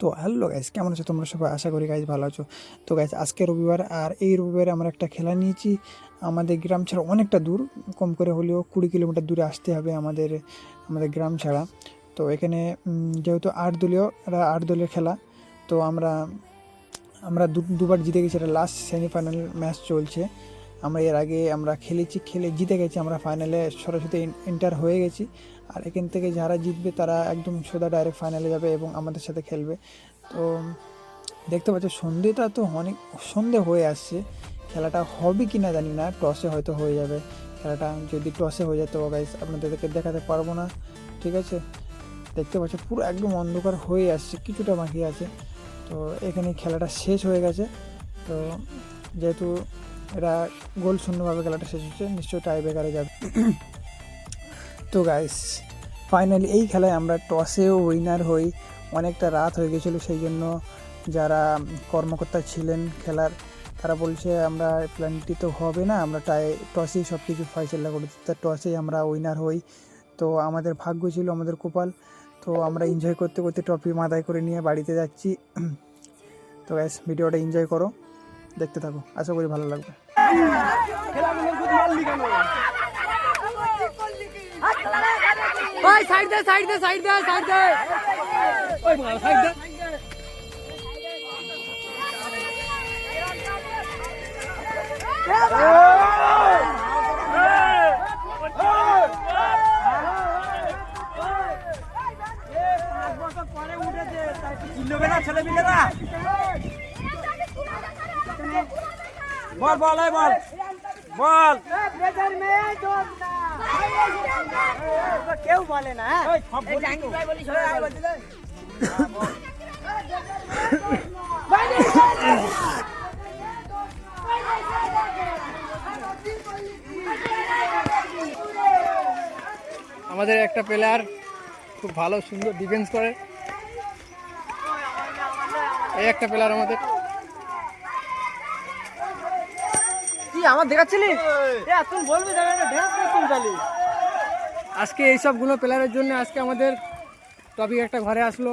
তো hello guys কেমন আছো? তোমরা সবাই আশা করি গাইজ ভালো আছো। তো গাইজ আজকে রবিবার আর এই রবিবারে আমরা একটা খেলা নিয়েছি। আমাদের গ্রাম ছাড়া অনেকটা দূর, কম করে হলেও কুড়ি কিলোমিটার দূরে আসতে হবে আমাদের আমাদের গ্রাম ছাড়া। তো এখানে যেহেতু আট দলীয় এটা আট দলীয় খেলা, তো আমরা আমরা দুবার জিতে গেছি, এটা লাস্ট সেমিফাইনাল ম্যাচ চলছে। আমরা এর আগে আমরা খেলেছি, খেলে জিতে গেছি, আমরা ফাইনালে সরাসরি এন্টার হয়ে গেছি। আর এখান থেকে যারা জিতবে তারা একদম সোজা ডাইরেক্ট ফাইনালে যাবে এবং আমাদের সাথে খেলবে। তো, দেখতে পাচ্ছ সন্ধেটা তো অনেক সন্ধে হয়ে আসছে। খেলাটা হবে কি না জানি না টসে হয়তো হয়ে যাবে। খেলাটা যদি টসে হয়ে যায়, তো গাইস আপনাদেরকে দেখাতে পারব না। ঠিক আছে? দেখতে পাচ্ছ, পুরো একদম অন্ধকার হয়ে আসছে, কিছুটা বাকি আছে। তো, এখানে খেলাটা শেষ হয়ে গেছে। তো, যেহেতু এটা গোল শূন্যভাবে খেলাটা শেষ হচ্ছে, নিশ্চয়ই টাই ব্রেকারে যাবে। তো গাইস ফাইনালি এই খেলায় আমরা টসেও উইনার হই, অনেকটা রাত হয়ে গেছিল সেই জন্য যারা কর্মকর্তা ছিলেন খেলার, তারা বলছে আমরা প্ল্যানটি তো হবে না, আমরা টাই টসেই সব কিছু ফয়সলা করে দিই। তা টসেই আমরা উইনার হই। তো আমাদের ভাগ্য ছিল আমাদের কপাল। তো আমরা এনজয় করতে করতে ট্রফি মাথায় করে নিয়ে বাড়িতে যাচ্ছি। তো গ্যাস ভিডিওটা এনজয় করো। দেখতে থাকো আশা করি ভালো লাগবে ওই সাইড দে সাইড দে সাইড দে সাইড দে ওই মাল সাইড দে বল বল বল। বল। কেউ বলে না এই সব বলি তো। আমাদের একটা প্লেয়ার খুব ভালো সুন্দর ডিফেন্স করে। এই একটা প্লেয়ার আমাদের। আমার দেখাচ্ছিলি? তুই বলবি আজকে এইসবগুলো প্লেয়ারের জন্য আজকে আমাদের টপিক একটা ঘরে আসলো।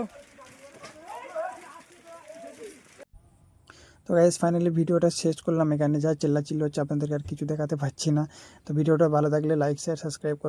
তো গাইজ ফাইনালি ভিডিওটা শেষ করলাম। এখানে যা চেল্লা চিল্লা হচ্ছে আপনাদেরকে আর কিছু দেখাতে পাচ্ছি না। তো ভিডিওটা ভালো থাকলে লাইক শেয়ার সাবস্ক্রাইব করো।